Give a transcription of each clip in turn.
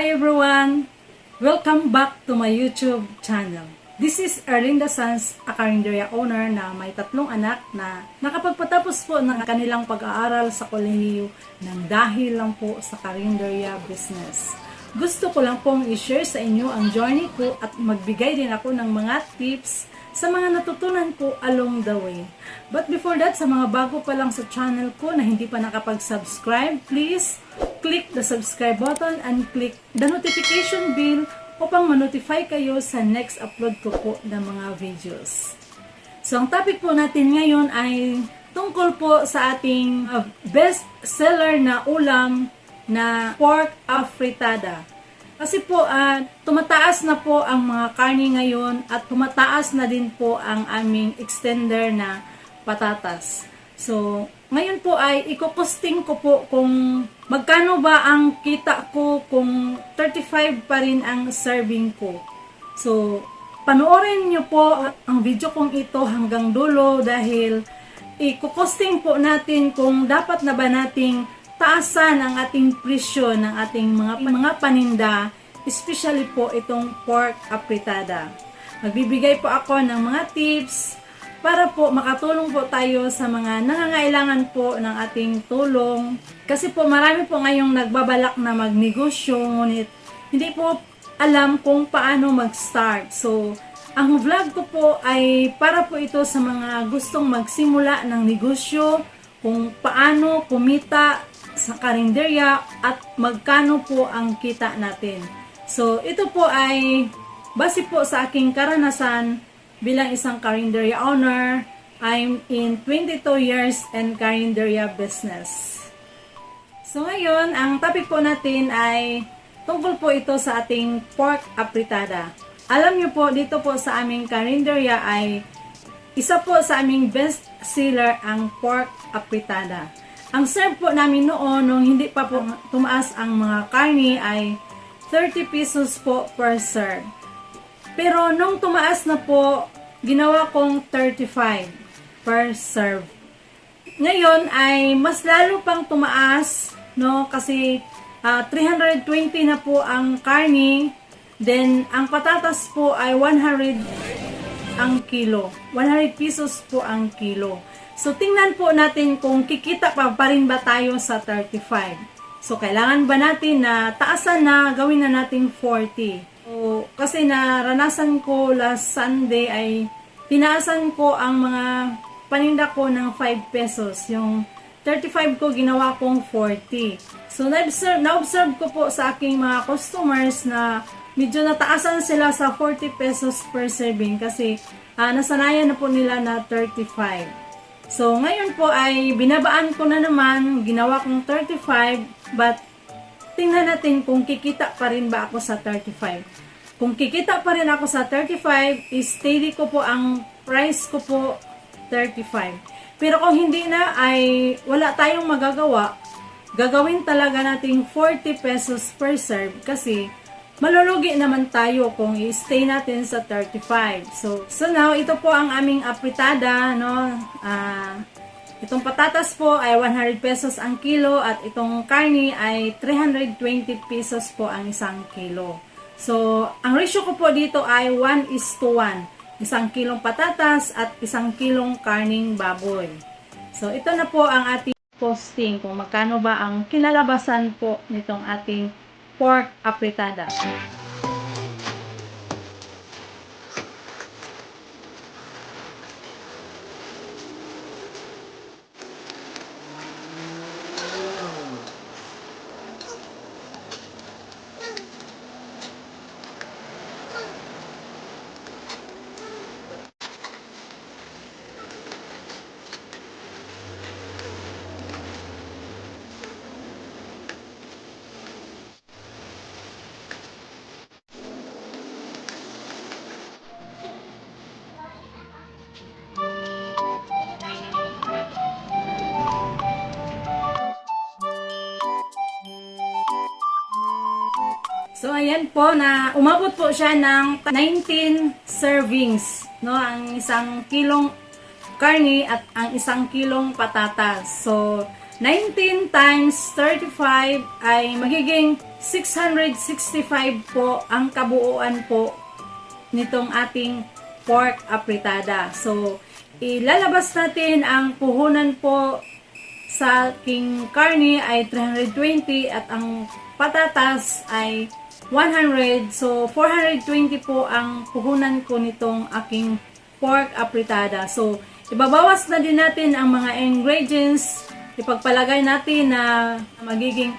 Hi everyone! Welcome back to my YouTube channel. This is Erlinda Sanz, a carinderia owner na may tatlong anak na nakapagpatapos po ng kanilang pag-aaral sa kolehiyo ng dahil lang po sa carinderia business. Gusto ko lang pong i-share sa inyo ang journey ko at magbigay din ako ng mga tips sa mga natutunan ko along the way. But before that, sa mga bago pa lang sa channel ko na hindi pa nakapag-subscribe, please click the subscribe button and click the notification bell upang ma-notify kayo sa next upload ko po ng mga videos. So, ang topic po natin ngayon ay tungkol po sa ating uh, best seller na ulam na pork afritada. Kasi po, ah, tumataas na po ang mga karni ngayon at tumataas na din po ang aming extender na patatas. So, ngayon po ay ikokosting ko po kung magkano ba ang kita ko kung 35 pa rin ang serving ko. So, panoorin nyo po ang video kong ito hanggang dulo dahil ikokosting po natin kung dapat na ba nating taasan ang ating presyo ng ating mga mga paninda, especially po itong pork apritada. Magbibigay po ako ng mga tips para po makatulong po tayo sa mga nangangailangan po ng ating tulong. Kasi po marami po ngayong nagbabalak na magnegosyo, ngunit hindi po alam kung paano mag-start. So, ang vlog ko po ay para po ito sa mga gustong magsimula ng negosyo, kung paano kumita sa karinderya at magkano po ang kita natin. So, ito po ay base po sa aking karanasan bilang isang karinderya owner. I'm in 22 years in karinderya business. So, ngayon, ang topic po natin ay tungkol po ito sa ating pork apritada. Alam niyo po, dito po sa aming karinderya ay isa po sa aming best seller ang pork apritada. Ang serve po namin noon, nung hindi pa po tumaas ang mga karni, ay 30 pesos po per serve. Pero nung tumaas na po, ginawa kong 35 per serve. Ngayon ay mas lalo pang tumaas, no? Kasi ah, 320 na po ang karni, then ang patatas po ay 100 ang kilo. 100 pesos po ang kilo. So, tingnan po natin kung kikita pa, pa rin ba tayo sa 35. So, kailangan ba natin na taasan na gawin na natin 40? So, kasi naranasan ko last Sunday ay tinaasan ko ang mga paninda ko ng 5 pesos. Yung 35 ko ginawa kong 40. So, na-observe, na-observe ko po sa aking mga customers na medyo nataasan sila sa 40 pesos per serving kasi ah, nasanayan na po nila na 35. So, ngayon po ay binabaan ko na naman, ginawa kong 35, but tingnan natin kung kikita pa rin ba ako sa 35. Kung kikita pa rin ako sa 35, steady ko po ang price ko po 35. Pero kung hindi na ay wala tayong magagawa, gagawin talaga nating 40 pesos per serve kasi malulugi naman tayo kung i-stay natin sa 35. So, so now, ito po ang aming apritada, no? Ah, itong patatas po ay 100 pesos ang kilo at itong karni ay 320 pesos po ang isang kilo. So, ang ratio ko po dito ay 1 is to 1. Isang kilong patatas at isang kilong karning baboy. So, ito na po ang ating posting kung magkano ba ang kinalabasan po nitong ating pork apritada. So, ayan po na umabot po siya ng 19 servings. No? Ang isang kilong karni at ang isang kilong patatas. So, 19 times 35 ay magiging 665 po ang kabuuan po nitong ating pork apritada. So, ilalabas natin ang puhunan po sa aking karne ay 320 at ang patatas ay 100. So, 420 po ang puhunan ko nitong aking pork apritada. So, ibabawas na din natin ang mga ingredients. Ipagpalagay natin na magiging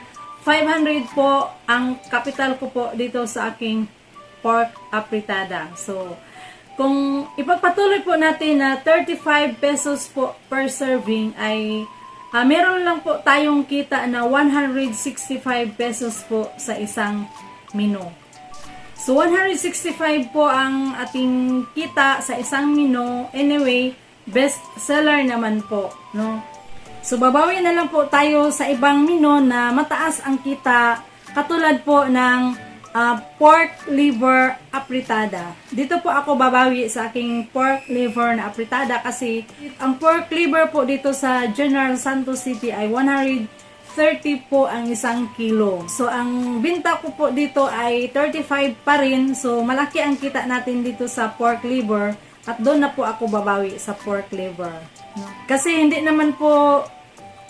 500 po ang capital ko po dito sa aking pork apritada. So, kung ipagpatuloy po natin na 35 pesos po per serving ay ah, meron lang po tayong kita na 165 pesos po sa isang menu. So, 165 po ang ating kita sa isang menu. Anyway, best seller naman po, no? So, babawi na lang po tayo sa ibang menu na mataas ang kita katulad po ng ah, pork liver apritada. Dito po ako babawi sa aking pork liver na apritada kasi ang pork liver po dito sa General Santos City ay 130 po ang isang kilo. So, ang binta ko po dito ay 35 pa rin. So, malaki ang kita natin dito sa pork liver at doon na po ako babawi sa pork liver. Kasi hindi naman po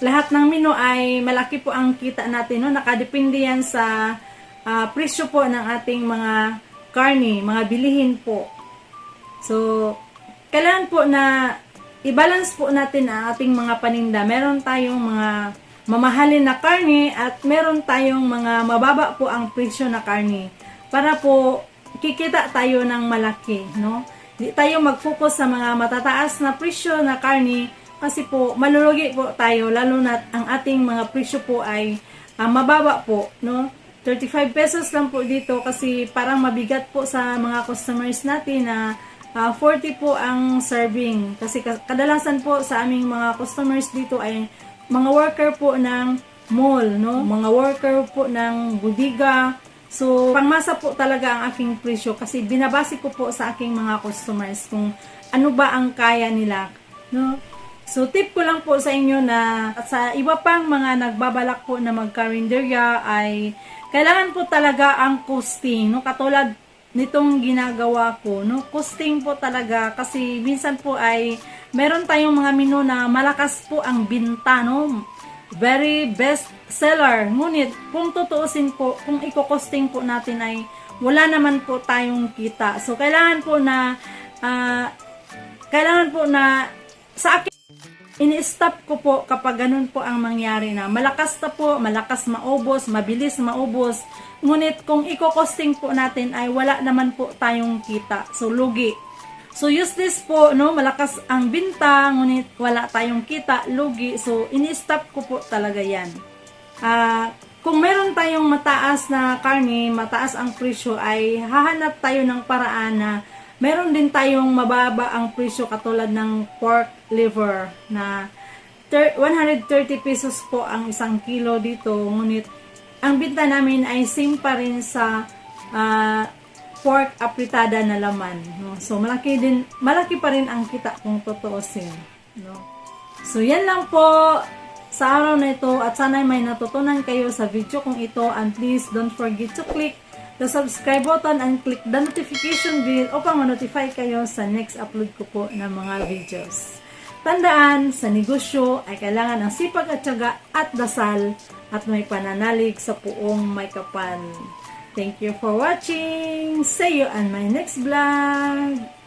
lahat ng menu ay malaki po ang kita natin. No? Nakadepende yan sa ah, presyo po ng ating mga karne, mga bilihin po. So, kailangan po na i-balance po natin ang ating mga paninda. Meron tayong mga mamahalin na karne at meron tayong mga mababa po ang presyo na karne para po kikita tayo ng malaki, no? Di tayo mag-focus sa mga matataas na presyo na karne kasi po malulugi po tayo lalo na ang ating mga presyo po ay ah, mababa po, no? 35 pesos lang po dito kasi parang mabigat po sa mga customers natin na ah, 40 po ang serving. Kasi ka- kadalasan po sa aming mga customers dito ay mga worker po ng mall, no? Mga worker po ng budiga. So, pangmasa po talaga ang aking presyo kasi binabase ko po sa aking mga customers kung ano ba ang kaya nila, no? So, tip ko lang po sa inyo na sa iba pang mga nagbabalak po na magkarinderya ay kailangan po talaga ang costing, no? Katulad nitong ginagawa ko, no? Costing po talaga kasi minsan po ay meron tayong mga menu na malakas po ang binta, no? Very best seller. Ngunit, kung tutuusin po, kung i-costing po natin ay wala naman po tayong kita. So, kailangan po na ah, kailangan po na sa akin ini-stop ko po kapag ganun po ang mangyari na malakas na po, malakas maubos, mabilis maubos. Ngunit kung i-costing po natin ay wala naman po tayong kita. So, lugi. So, useless po, no? Malakas ang binta, ngunit wala tayong kita, lugi. So, ini-stop ko po talaga yan. Ah, kung meron tayong mataas na karne, mataas ang presyo, ay hahanap tayo ng paraan na meron din tayong mababa ang presyo katulad ng pork liver na thir- 130 pesos po ang isang kilo dito. Ngunit ang binta namin ay same pa rin sa ah, pork apritada na laman. No? So malaki din, malaki pa rin ang kita kung totoosin. No? So yan lang po sa araw na ito at sana may natutunan kayo sa video kong ito and please don't forget to click the subscribe button and click the notification bell upang ma-notify kayo sa next upload ko po ng mga videos. Tandaan, sa negosyo ay kailangan ng sipag at tiyaga at dasal at may pananalig sa puong may kapal. Thank you for watching. See you on my next vlog.